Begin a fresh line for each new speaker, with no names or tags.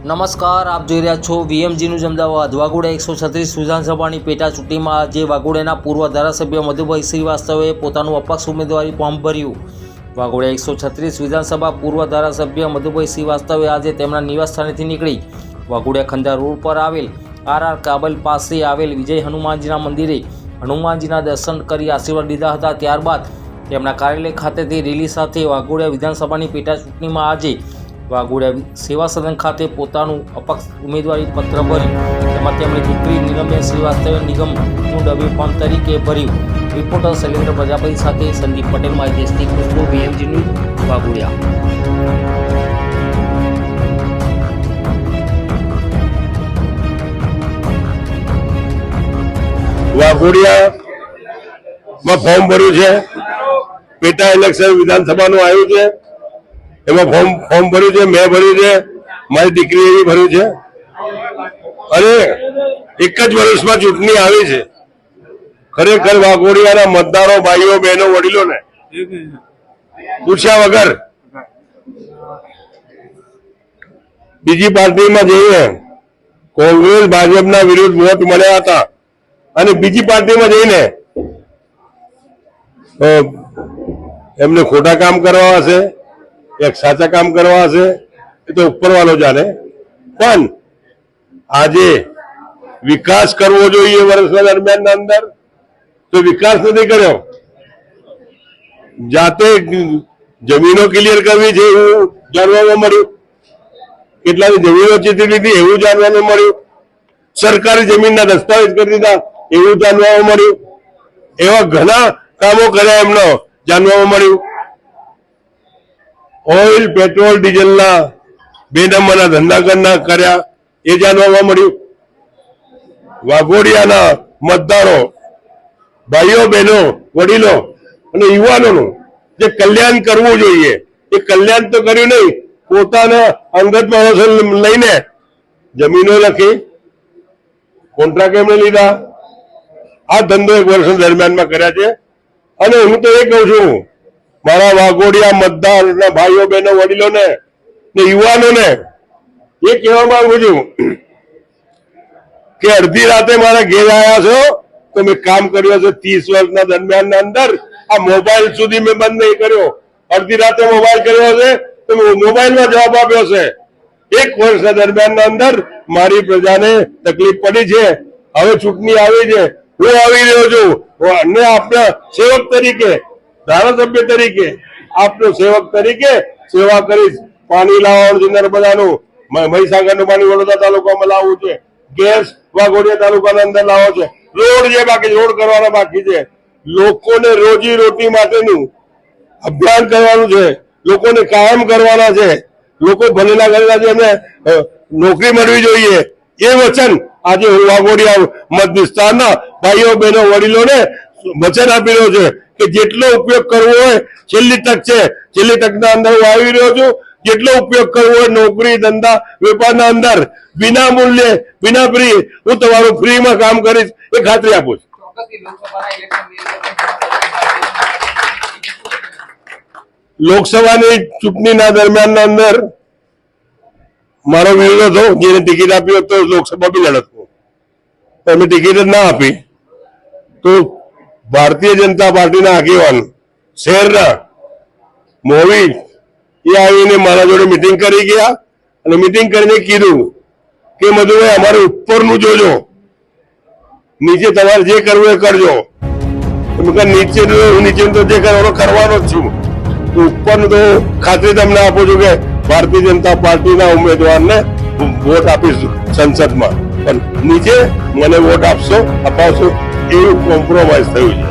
નમસ્કાર, આપ જોઈ રહ્યા છો વીએમજીનું અમદાવાદ. વાઘોડા એકસો છત્રીસ વિધાનસભાની પેટા ચૂંટણીમાં આજે વાઘોડાના પૂર્વ ધારાસભ્ય મધુભાઈ શ્રીવાસ્તવે પોતાનું અપક્ષ ઉમેદવારી ફોર્મ ભર્યું. વાઘોડા એકસો છત્રીસ વિધાનસભા પૂર્વ ધારાસભ્ય મધુભાઈ શ્રીવાસ્તવે આજે તેમના નિવાસસ્થાનેથી નીકળી. વાઘોડિયા ખંડા રોડ પર આવેલ આર આર કાબલ પાસે આવેલ વિજય હનુમાનજીના મંદિરે હનુમાનજીના દર્શન કરી આશીર્વાદ લીધા હતા. ત્યારબાદ તેમના કાર્યાલય ખાતેથી રેલી સાથે વાઘોડિયા વિધાનસભાની પેટા ચૂંટણીમાં આજે વાઘોડિયા સેવા સદન ખાતે પોતાનું અપક્ષ ઉમેદવારી પત્ર ભર્યું. તેમાં તેમણે દીકરી નીલમબેન શ્રીવાસ્તવે નિગમનું ડબે ફોર્મ તરીકે ભર્યું. રિપોર્ટર શૈલેન્દ્ર પ્રજાપતિ સાથે સંદીપ પટેલ માહિતી દેશની ખુશ્બુ બીએમજી ન્યૂઝ, વાઘોડિયા.
વાઘોડિયામાં ફોર્મ ભર્યું છે. પેટા ઇલેક્શન વિધાનસભાનું આવ્યું છે એમાં ફોર્મ ફોર્મ ભર્યું છે, મેં ભર્યું છે, મારી દીકરી એવી ભર્યું છે. અને એક જ વર્ષમાં ચૂંટણી આવી છે. ખરેખર વાઘોડિયાના મતદારો, ભાઈઓ, બહેનો, વડીલોને પૂછ્યા વગર બીજી પાર્ટીમાં જઈને કોંગ્રેસ, ભાજપના વિરુદ્ધ વોટ મળ્યા હતા. અને બીજી પાર્ટીમાં જઈને એમને ખોટા કામ કરવા હશે. એક સાચા કામ કરવા હશે, એ તો ઉપરવાળો જાણે. પણ આજે વિકાસ કરવો જોઈએ વર્ષના દરમિયાન અંદર, તો વિકાસ નથી કર્યો. જાતે જમીનો ક્લિયર કરવી છે એવું જાણવામાં મળ્યું. કેટલાની જમીનો ચીતી લીધી એવું જાણવાનું મળ્યું. સરકારી જમીનના દસ્તાવેજ કરી દીધા એવું જાણવા મળ્યું. એવા ઘણા કામો કર્યા એમનો જાણવામાં મળ્યું. ઓઇલ, પેટ્રોલ, ડીઝલના બે નંબરના ધંધા કરના કર્યા, એ જાણવા મળ્યું. વાઘોડિયાના મતદારો, ભાઈઓ, બહેનો, વડીલો અને યુવાનોનું જે કલ્યાણ કરવું જોઈએ, એ કલ્યાણ તો કર્યું નહીં, પોતાના અંગત માણસો લઈને જમીનો લખી કોન્ટ્રાક્ટ એમણે લીધા. આ ધંધો એક વર્ષ દરમિયાનમાં કર્યા છે. અને હું તો એ કહું છું મારા વાઘોડિયા મતદારના ભાઈઓ બહેનો વડીલોને ને યુવાનોને એ કહેવા માંગુ છું કે અડધી રાતે મારા ઘેર આવ્યા છો તો મેં કામ કર્યો છે ત્રીસ વર્ષના દરમિયાનના અંદર. આ મોબાઈલ સુધી મેં બંધ નહીં કર્યો. અડધી રાતે મોબાઈલ કર્યો છે તો મેં મોબાઈલમાં જવાબ આપ્યો છે. એક વર્ષના દરમિયાનના અંદર મારી પ્રજાને તકલીફ પડી છે. હવે ચૂંટણી આવી છે. હું આવી રહ્યો છું. અને આપણા સેવક તરીકે ધારાસભ્ય તરીકે, આપનો સેવક તરીકે સેવા કરીશ. પાણી લાવવાનું છે નર્મદાનું. મહીસાગરનું પાણી વડોદરા તાલુકામાં લાવવું છે. ગેસ વાઘોડિયા તાલુકાના અંદર લાવવો છે. રોડ જે બાકી રોડ કરવાના બાકી છે. લોકોને રોજી રોટી માટેનું અભિયાન કરવાનું છે. લોકોને કાયમ કરવાના છે. લોકો ભણેલા ગયેલા છે એમને નોકરી મળવી જોઈએ. એ વચન આજે હું વાઘોડિયા મત વિસ્તારના ભાઈઓ, બહેનો, વડીલોને વચન આપી રહ્યો છે. કે જેટલો ઉપયોગ કરવો હોય, છેલ્લી તક છે. છેલ્લી તકના અંદર હું આવી રહ્યો છું. જેટલો ઉપયોગ કરવો હોય નોકરી, ધંધા, વેપારના અંદર, વિના મૂલ્યે, વિના ફ્રી હું તમારું ફ્રીમાં કામ કરીશ, એ ખાતરી આપું છું.
લોકસભાના
ચૂંટણીના દરમિયાનના અંદર મારો વિરોધ હતો, જેને ટિકિટ આપી હતો લોકસભા બી લડત પણ ટિકિટ જ ના આપી. તો ભારતીય જનતા પાર્ટીના આગેવાન શહેરના મોવી, એ આવીને મારા જોડે મિટિંગ કરી ગયા અને મિટિંગ કરીને કીધું કે, મધુભાઈ, અમારે ઉપરનું જોજો. નીચે તમારે જે કરવું એ કરજો. નીચે હું નીચે તો જે કરવાનો કરવાનો જ છું. ઉપરનું તો ખાતરી તમને આપું છું કે, ભારતીય જનતા પાર્ટીના ઉમેદવારને વોટ આપીશ સંસદમાં. પણ નીચે મને વોટ આપશો, અપાવશો. એવું કોમ્પ્રોમાઇઝ થયું છે